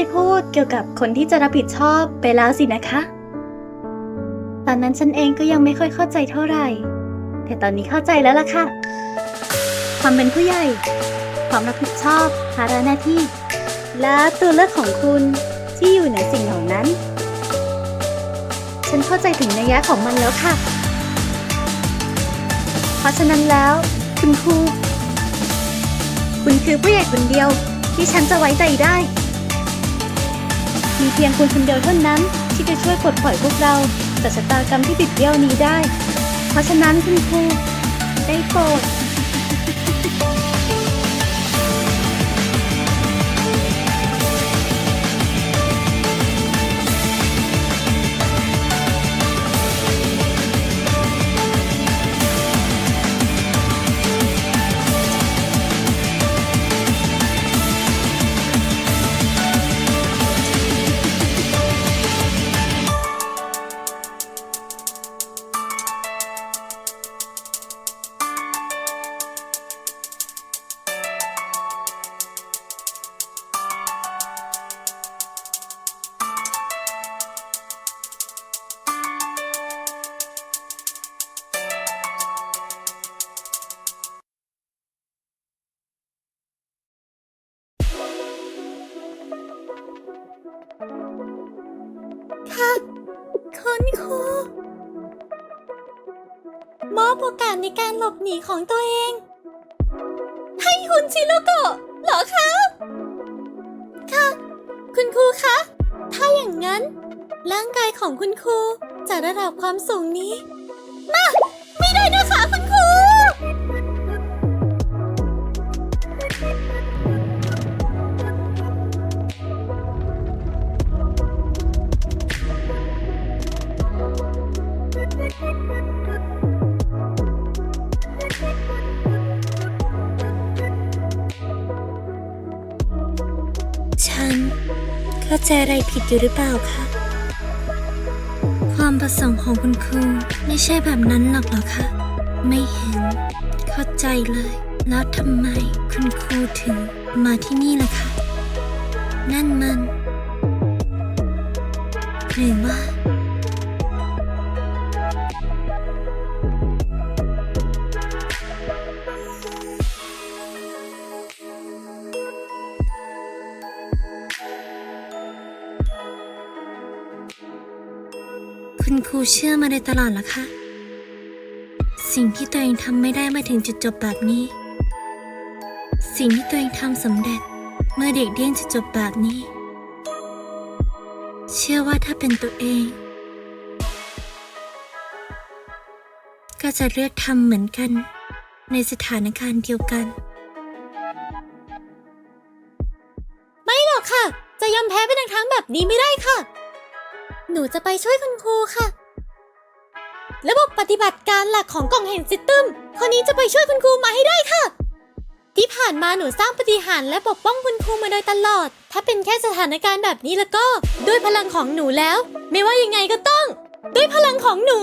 ยพูดเกี่ยวกับคนที่จะรับผิดชอบไปแล้วสินะคะ ตอนนั้นฉันเองก็ยังไม่ค่อยเข้าใจเท่าไหร่ แต่ตอนนี้เข้าใจแล้วล่ะค่ะ ความเป็นผู้ใหญ่ ความรับผิดชอบภาระหน้าที่ และตัวเลือกของคุณที่อยู่ในสิ่งเหล่านั้น ฉันเข้าใจถึงนัยยะของมันแล้วค่ะ เพราะฉะนั้นแล้ว คุณครู คุณคือผู้ใหญ่คนเดียวที่ฉันจะไว้ใจได้ มีเพียงคุณคนเดียวเท่านั้น ที่จะช่วยปลดปล่อยพวกเราจากชะตากรรมที่บิดเบี้ยวนี้ได้ เพราะฉะนั้นคุณครูได้โปรด หลบหนีของตัวเอง ให้คุณชิโลโกะเหรอคะค่ะ คุณครูคะ ถ้าอย่างนั้น ร่างกายของคุณครูจะระดับความสูงนี้ มา ไม่ได้นะคะ เข้าใจอะไรผิดอยู่หรือเปล่าคะ ความประสงค์ของคุณครูไม่ใช่แบบนั้นหรอกเหรอคะ ไม่เห็น เข้าใจเลย แล้วทำไมคุณครูถึงมาที่นี่ล่ะคะ นั่นมัน หรือว่า เชื่อมาโดยตลอดเหรอคะสิ่งที่ตัวเองทำไม่ได้มาถึงจุดจบแบบนี้ สิ่งที่ตัวเองทำสำเร็จเมื่อเด็กเดี้ยงจะจบแบบนี้ เชื่อว่าถ้าเป็นตัวเอง ก็จะเลือกทำเหมือนกัน ในสถานการณ์เดียวกัน ไม่หรอกค่ะ จะยอมแพ้เป็นครั้งแบบนี้ไม่ได้ค่ะ หนูจะไปช่วยคุณครูค่ะ ระบบปฏิบัติการหลักของกล่องแห่งซิสเต็มคนนี้จะไปช่วยคุณครูมาให้ได้ค่ะ ที่ผ่านมาหนูสร้างปฏิหารและปกป้องคุณครูมาโดยตลอด ถ้าเป็นแค่สถานการณ์แบบนี้แล้วก็ ด้วยพลังของหนูแล้ว ไม่ว่ายังไงก็ต้อง ด้วยพลังของหนู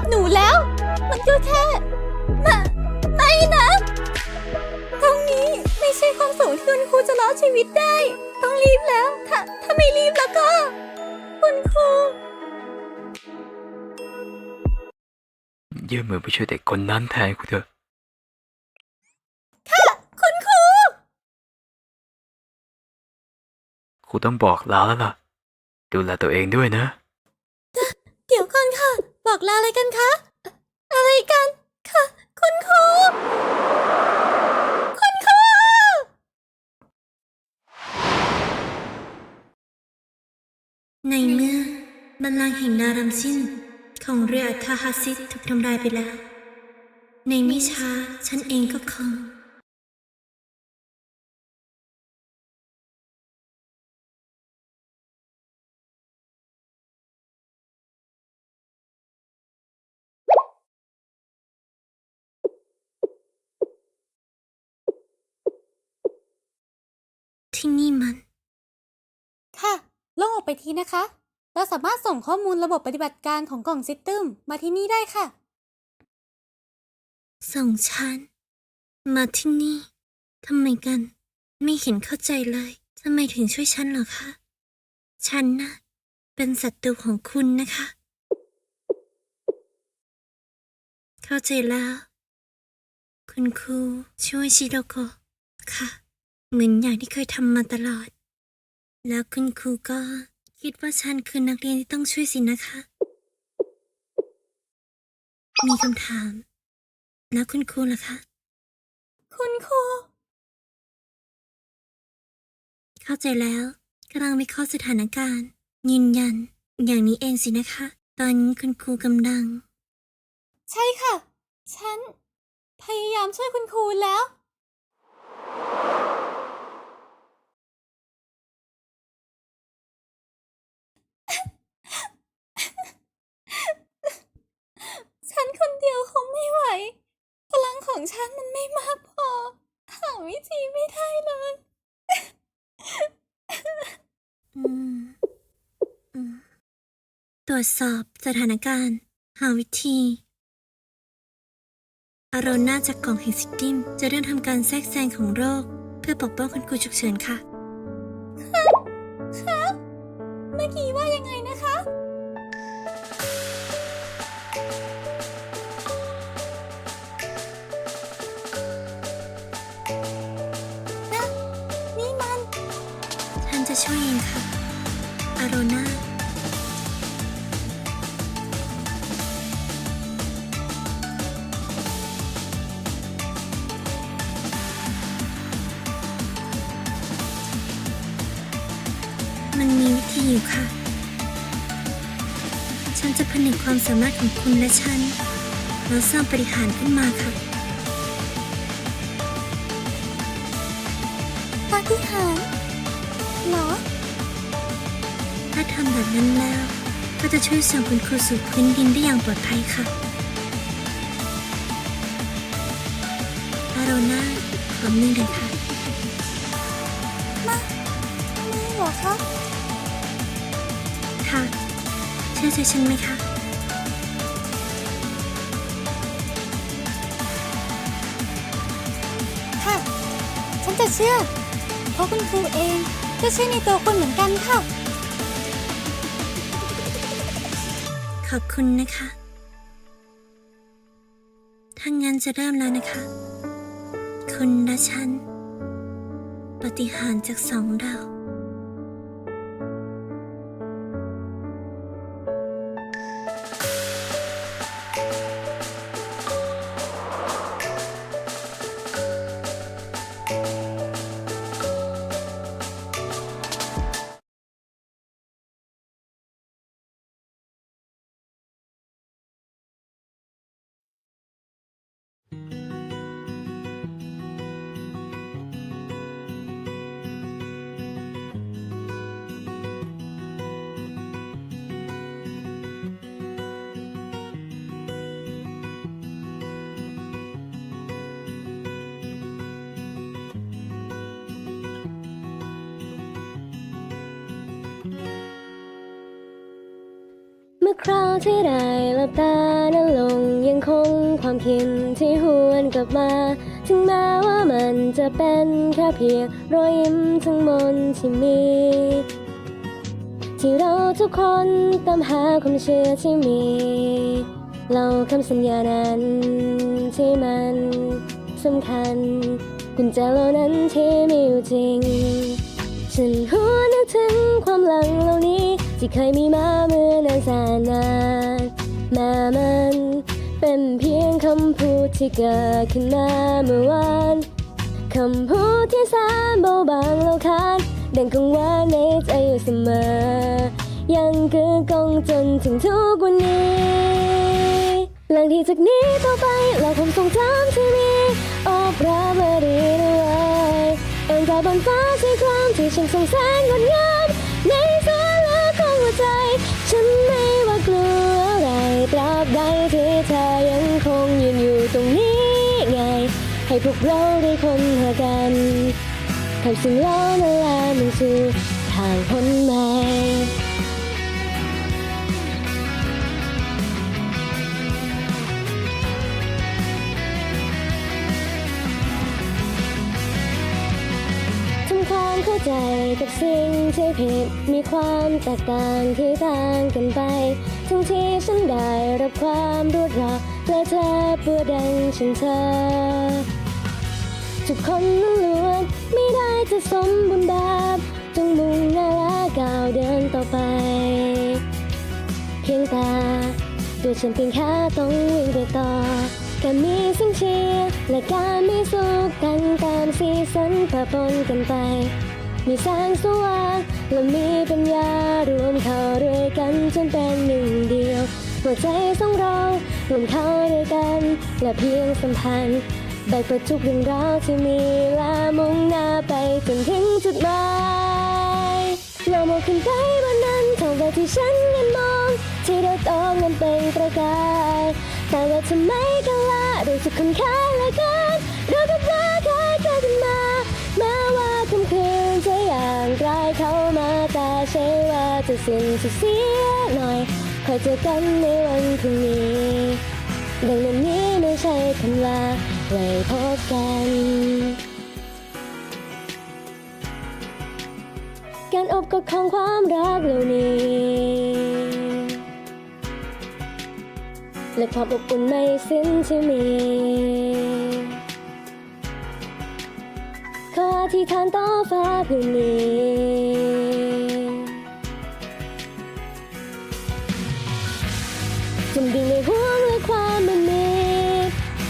รับหนูแล้ว มันก็แค่น่ะไม่นะ ตรงนี้ไม่ใช่ความสูงที่คุณครูจะรอดชีวิตได้ ต้องรีบแล้ว ถ้าถ้าไม่รีบแล้วก็ คุณครูยื่นมือไปช่วยเด็กคนนั้นแทนกูเถอะครูต้องบอกลาแล้วล่ะ ดูแลตัวเองด้วยนะ เดี๋ยวก่อนค่ะ บอกลาอะไรกันคะ อะไรกันค่ะ คุณครู คุณครู ในเมื่อบัลลังก์แห่งดารัมซินของเรืออัทฮาซิดถูกทำลายไปแล้ว ในไม่ช้าฉันเองก็คง ที่นี่มัน ค่ะลงออกไปทีนะคะ เราสามารถส่งข้อมูลระบบปฏิบัติการของกล่องซิสเต็มมาที่นี่ได้ค่ะ ส่งฉัน มาที่นี่ทำไมกัน ไม่เห็นเข้าใจเลยทำไมถึงช่วยฉันเหรอคะ ฉันนะ่ะเป็นศัตรูของคุณนะคะ เข้าใจแล้ว คุณครูช่วยชิโดโกะค่ะ เหมือนอย่างที่เคยทำมาตลอด แล้วคุณครูก็คิดว่าฉันคือนักเรียนที่ต้องช่วยสินะคะ มีคำถาม แล้วคุณครูล่ะคะ คุณครู เข้าใจแล้วกำลังวิเคราะห์สถานการณ์ ยืนยัน อย่างนี้เองสินะคะ ตอนนี้คุณครูกำลัง ใช่ค่ะ ฉัน พยายามช่วยคุณครูแล้ว ฉันคนเดียวคงไม่ไหว พลังของฉันมันไม่มากพอ หาวิธีไม่ได้เลยอืมตรวจสอบสถานการณ์ หาวิธีอารอนน่าจากกล่องแห่งซิติมจะเริ่มทำการแทรกแซงของโรค เพื่อปกป้องคุณครูฉุกเฉินค่ะ ฉันจะผนึกความสามารถของคุณและฉันแล้วสร้างปฏิหารย์ขึ้นมาค่ะปาฏิหาริย์เหรอ ถ้าทำแบบนั้นแล้ว ก็จะช่วยส่งคุณครูสู่พื้นดินได้อย่างปลอดภัยค่ะอาโรนาขอมือหน่อยค่ะไม่เหรอคะค่ะ ชื่อใจฉันไหมคะค่ะ ฉันจะเชื่อ เพราะคุณครูเองก็เชื่อในตัวคุณเหมือนกันค่ะ ขอบคุณนะคะ ถ้างั้นจะเริ่มแล้วนะคะ คุณและฉัน ปฏิหารย์จากสองดาว คราวที่ได้หลับตานั้นลงยังคงความคิดที่หวนกลับมา ถึงแม้ว่ามันจะเป็นแค่เพียงรอยยิ้มทั้งมนที่มี ที่เราทุกคนตามหาความเชื่อที่มีเราคำสัญญานั้นที่มันสำคัญกุญแจเหล่านั้นที่มีอยู่จริง ฉันหัวนึกถึงความหลังเหล่านี้ ที่เคยมีมาเมื่อนานแสนนานแม้มันเป็นเพียงคำพูดที่เกิดขึ้นมาเมื่อวานคำพูดที่แสนเบาบางแล้วคานดังกังวานในใจอยู่เสมอ ยังกึกกองจนถึงทุกวันนี้ หลังที่จากนี้ต่อไปเราคงทรงจำที่มีโอบรับและดีด้วยเอ็นกายบนฟ้าสีครามที่ฉันสงแสงงดงาม ใดที่เธอยังคงยืนอยู่ตรงนี้ไง ให้พวกเราได้คนหากันทำสิ่งล้อนั่นแหละมันสู่ทางพ้นใหม่ทำความเข้าใจกับสิ่งที่ผิดมีความแตกต่างที่ต่างกันไป ทั้งที่ฉันได้รับความรวดราและเธอปวดดังฉันเธอ ทุกคนนั้นล้วนไม่ได้จะสมบูรณ์แบบจงมุ่งหน้าและก้าวเดินต่อไป เพียงแต่ตัวฉันเพียงแค่ต้องวิ่งไปต่อการมีเสิ่งเชียร์และการมีสุขกันตามสีสันปะปนกันไป มีแสงสว่าง และมีปัญญารวมเข้าด้วยกันจนเป็นหนึ่งเดียวหัวใจสองเรารวมเข้าด้วยกันและเพียงสัมพันธ์แบกไปทุกเรื่องราวที่มีและมุ่งหน้าไปจนถึงจุดหมายเรามองขึ้นไปบนนั้นทางไปที่ฉันยังมอง ที่เราต้องนั้นเป็นประกาย แต่ว่าทำไมกันล่ะรู้สึกคุ้นค่าเหลือเกิน จะสิ้นจะเสียหน่อยคอยเจอกันในวันพรุ่งนี้ ดังนั้นนี้ไม่ใช่คำลาไว้พบกันการอบกอดของความรักเหล่านี้ และความอบอุ่นไม่สิ้นที่มี ขออธิษฐานต่อฟ้าพื้นนี้ันดิ่งในหัวงและความมันมี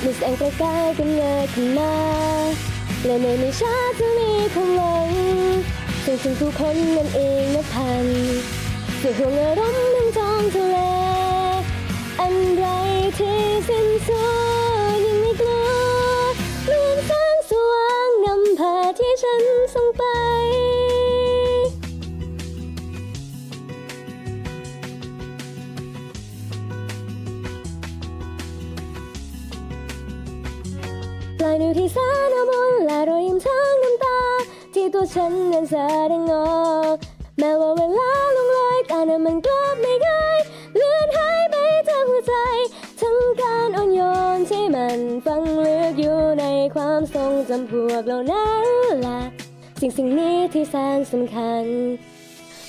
มีแสงประกายกำเลยขึ้นมาและในไม่ช้าจะมีพลังซึ่งถึงผู้คนนั่นเองนับพันสุดห่วงอารมณ์ดังจองทะเลอันไรที่สิ้นสุด ฉันนั้นแสดงออกแม้ว่าเวลาลงลอยแต่นั้นมันกลับไม่เคยเลือนหายไปจากหัวใจ ทั้งการอ่อนโยนที่มันฝังลึกอยู่ในความทรงจำพวกเรานั้นแหละสิ่งสิ่งนี้ที่แสนสำคัญ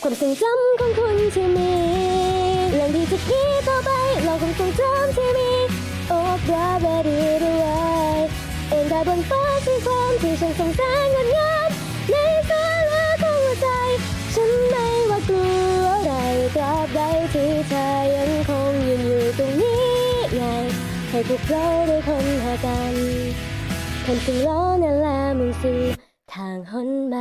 ความทรงจำของคุณที่มีเรื่องที่จะคิดต่อไปเราคงทรงจำที่มีโอบรับและดีด้วยเอ็นกายบนฟ้าสีความที่ฉันส่งแสงงดงาม พวกเราได้คนหากันคนถึงล้อนั่นแหละมึงสู่ทางหนไป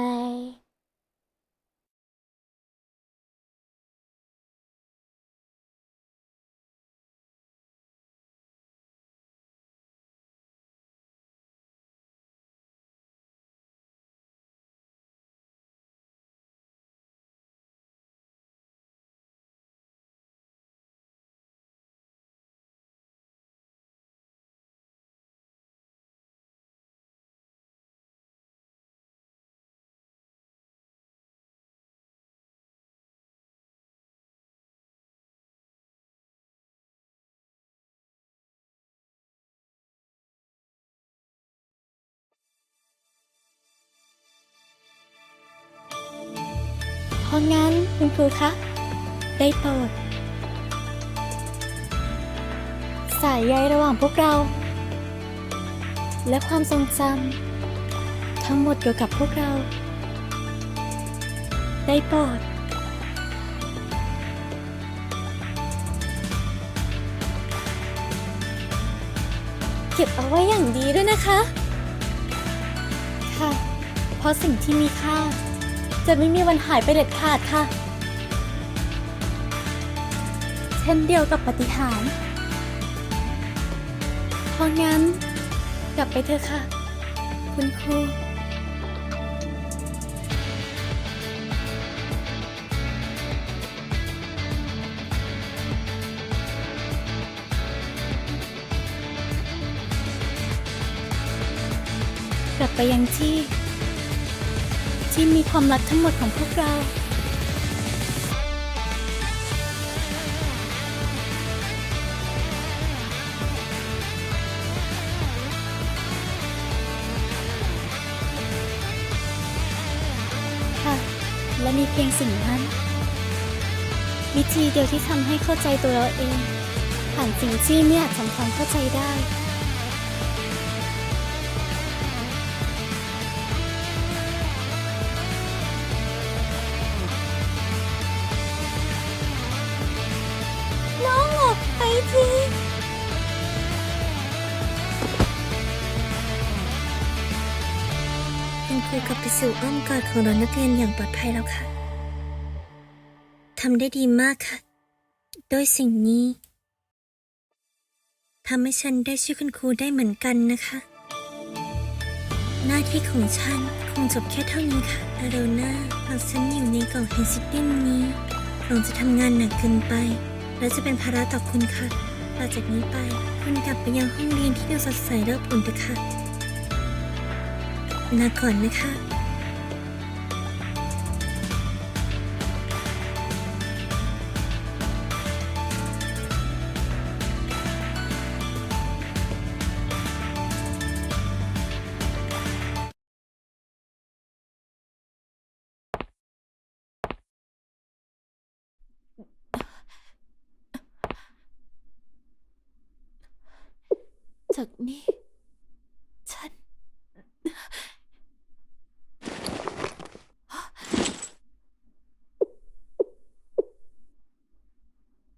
ราะงั้นคุณครูคะ ได้โปรดสายใยระหว่างพวกเรา และความทรงจำทั้งหมดเกี่ยวกับพวกเรา ได้โปรดเก็บเอาไว้อย่างดีด้วยนะคะ ค่ะ เพราะสิ่งที่มีค่า จะไม่มีวันหายไปเด็ดขาดค่ะ เช่นเดียวกับปฏิหาร เพราะงั้น กลับไปเถอะค่ะ คุณครูกลับไปยังที่ ที่มีความลับทั้งหมดของพวกเรา ค่ะ และมีเพียงสิ่งนั้น วิธีเดียวที่ทำให้เข้าใจตัวเราเอง ผ่านสิ่งที่ไม่อาจทำความเข้าใจได้ กลับไปสู่อ้อมกอดของเรานักเรียนอย่างปลอดภัยแล้วค่ะทำได้ดีมากค่ะ โดยสิ่งนี้ทำให้ฉันได้ช่วยคุณครูได้เหมือนกันนะคะ หน้าที่ของฉันคงจบแค่เท่านี้ค่ะอาโรนาหากฉันอยู่ในกล่องเฮนซิติมนี้คงจะทำงานหนักเกินไป และจะเป็นภาระต่อคุณค่ะต่อจากนี้ไป คุณกลับไปยังห้องเรียนที่ดูสดใสและอบอุ่นเถอะค่ะ ลาก่อนนะคะจากนี้ ฉัน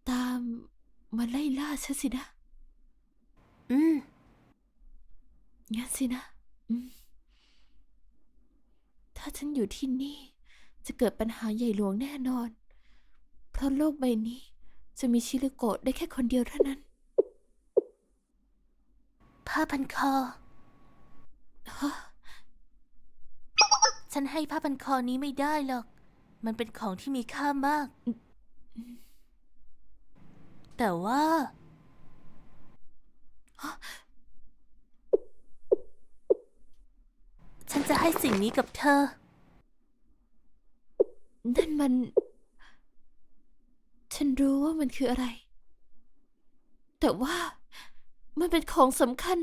ตามมาไล่ล่า ฉันสินะ อืม งั้นสินะ อืม ถ้าฉันอยู่ที่นี่ จะเกิดปัญหาใหญ่หลวงแน่นอน เพราะโลกใบนี้จะมีชิลิโกะได้แค่คนเดียวเท่านั้น ผ้าพันคอ ฮะ ฉันให้ผ้าพันคอนี้ไม่ได้หรอก มันเป็นของที่มีค่ามาก แต่ว่าฮะ ฉันจะให้สิ่งนี้กับเธอ นั่นมัน ฉันรู้ว่ามันคืออะไร แต่ว่ามันเป็นของสำคัญ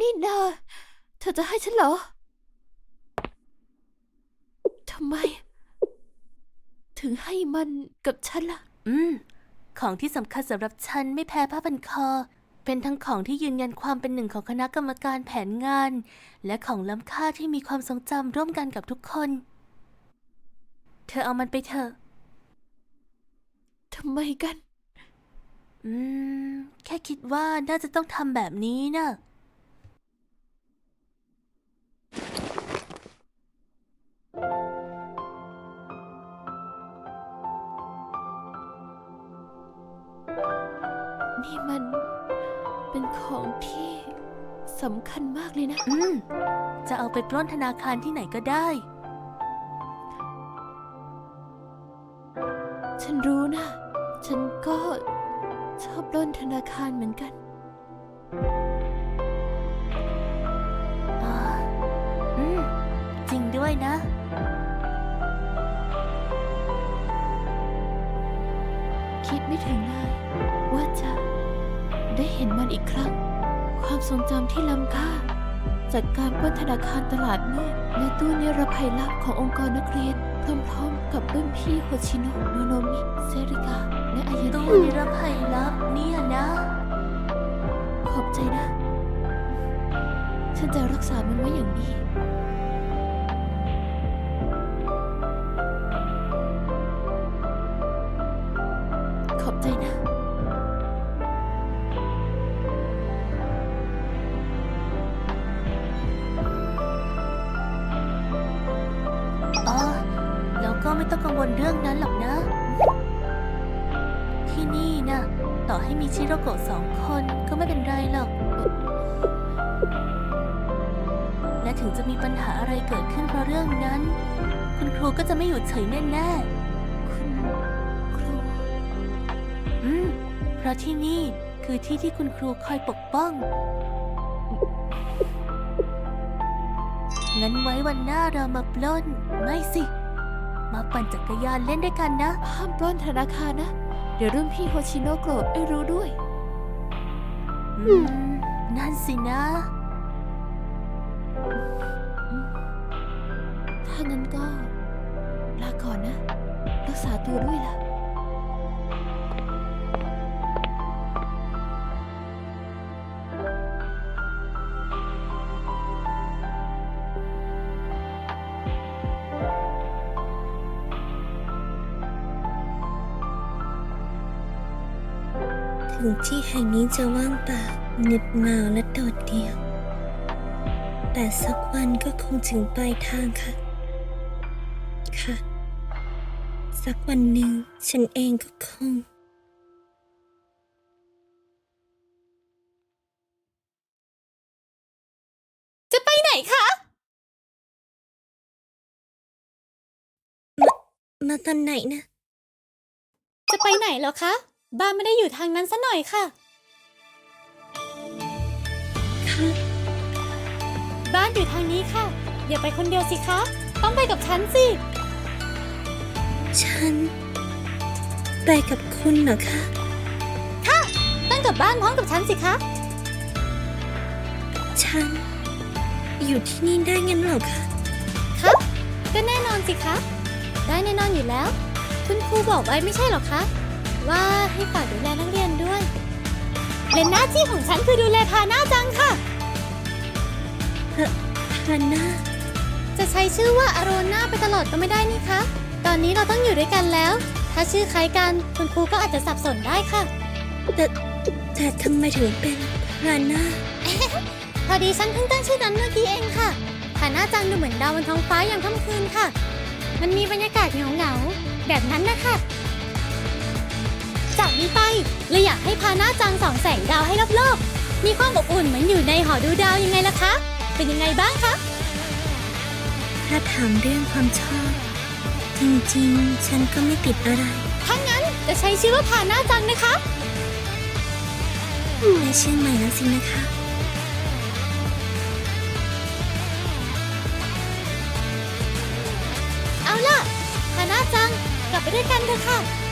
นี่นาเธอจะให้ฉันเหรอ ทำไม ถึงให้มันกับฉันล่ะ อืม ของที่สำคัญสำหรับฉันไม่แพ้ผ้าพันคอ เป็นทั้งของที่ยืนยันความเป็นหนึ่งของคณะกรรมการแผนงาน และของล้ำค่าที่มีความทรงจำร่วมกันกับทุกคน เธอเอามันไปเถอะทำไมกัน อืม แค่คิดว่าน่าจะต้องทำแบบนี้นะนี่มันเป็น ของที่สำคัญมากเลยนะ อืม จะเอาไปปล้นธนาคารที่ไหนก็ได้ ฉันรู้นะ ฉันก็ชอบปล้นธนาคารเหมือนกัน อ่า อืม จริงด้วยนะ คิดไม่ถึงเลยว่าจะ ได้เห็นมันอีกครั้ง ความทรงจำที่ล้ำค่าจากการปล้นธนาคารตลาดมืดและตู้นิรภัยลับขององค์กรนักเรียน พร้อมๆ กับรุ่นพี่โฮชิโนะโนโนมิ เซริกา และอายาตู้นิรภัยลับเนี่ยนะ ขอบใจนะ ฉันจะรักษามันไว้อย่างดี ไม่ต้องกังวลเรื่องนั้นหรอกนะ ที่นี่นะต่อให้มีชิโรโกะสองคนก็ไม่เป็นไรหรอก และถึงจะมีปัญหาอะไรเกิดขึ้นเพราะเรื่องนั้น คุณครูก็จะไม่อยู่เฉยแน่ๆคุณครู อืม เพราะที่นี่คือที่ที่คุณครูคอยปกป้อง งั้นไว้วันหน้าเรามาปล้น ไม่สิ มาปั่นจักรยานเล่นด้วยกันนะ ห้ามปล้นธนาคารนะ เดี๋ยวรุ่นพี่โฮชิโนะโกรธไม่รู้ด้วย อืม นั่นสินะ ถ้างั้นก็ ลาก่อนนะ รักษาตัวด้วยล่ะ ที่แห่งนี้จะว่างเปล่าเหน็บหนาวและโดดเดี่ยว แต่สักวันก็คงถึงปลายทางค่ะ ค่ะ สักวันหนึ่งฉันเองก็คงจะไปไหนคะมาตอนไหนนะ จะไปไหนเหรอคะ บ้านไม่ได้อยู่ทางนั้นซะหน่อยค่ะค่ะ บ้านอยู่ทางนี้ค่ะ อย่าไปคนเดียวสิคะ ต้องไปกับฉันสิ ฉัน ไปกับคุณเหรอคะต้องกลับบ้านพร้อมกับฉันสิคะ ฉัน อยู่ที่นี่ได้งั้นเหรอคะคะก็แน่นอนสิคะ ได้แน่นอนอยู่แล้ว คุณครูบอกไว้ไม่ใช่หรอคะ ว่าให้ฝากดูแลนักเรียนด้วย และหน้าที่ของฉันคือดูแลพาหน้าจังค่ะฮาน่าจะใช้ชื่อว่าอโรนาไปตลอดก็ไม่ได้นี่คะ ตอนนี้เราต้องอยู่ด้วยกันแล้ว ถ้าชื่อคล้ายกันคุณครูก็อาจจะสับสนได้ค่ะ แต่แต่ทำไมถึงเป็นฮาน่าพอดีฉันเพิ่งตั้งชื่อนั้นเมื่อกี้เองค่ะพาหน้าจังดูเหมือนดาวบนท้องฟ้ายามค่ำคืนค่ะ มันมีบรรยากาศเหงาๆแบบนั้นนะคะ จากนี้ไปเลยอยากให้พาหน้าจังส่องแสงดาวให้รอบๆมีความอบอุ่นเหมือนอยู่ในหอดูดาวยังไงล่ะคะ เป็นยังไงบ้างคะ ถ้าถามเรื่องความชอบ จริงๆ ฉันก็ไม่ติดอะไร ถ้างั้นจะใช้ชื่อว่าพาหน้าจังนะคะได้ชื่อใหม่แล้วสินะคะเอาล่ะพาหน้าจังกลับไปด้วยกันเถอะค่ะ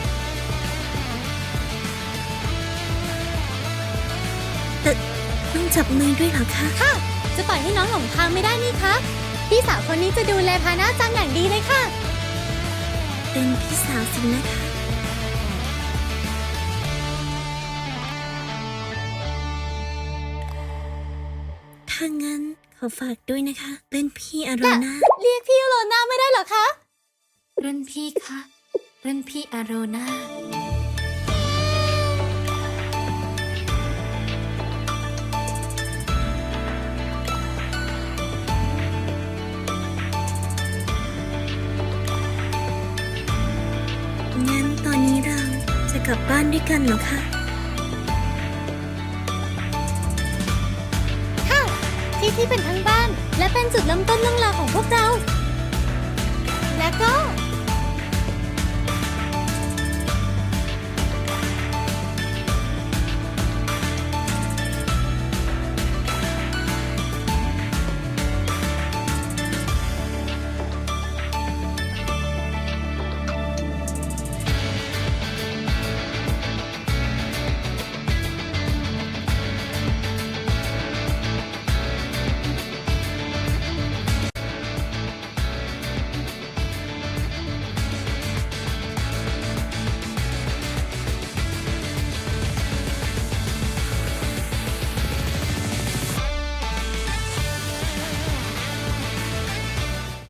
จับมือด้วยเหรอคะค่ะ จะปล่อยให้น้องหลงทางไม่ได้นี่คะพี่สาวคนนี้จะดูแลพาหน้าจังอย่างดีเลยค่ะ เป็นพี่สาวสินะคะถ้างั้นขอฝากด้วยนะคะรุ่นพี่อารน่ะนาเรียกพี่โรนาไม่ได้เหรอคะ รุ่นพี่คะรุ่นพี่อาโรนา ลับบ้านด้วยกันเหรอคะค่ะที่ที่เป็นทั้งบ้านและเป็นจุดเริ่มต้นเรื่องราวของพวกเรา และก็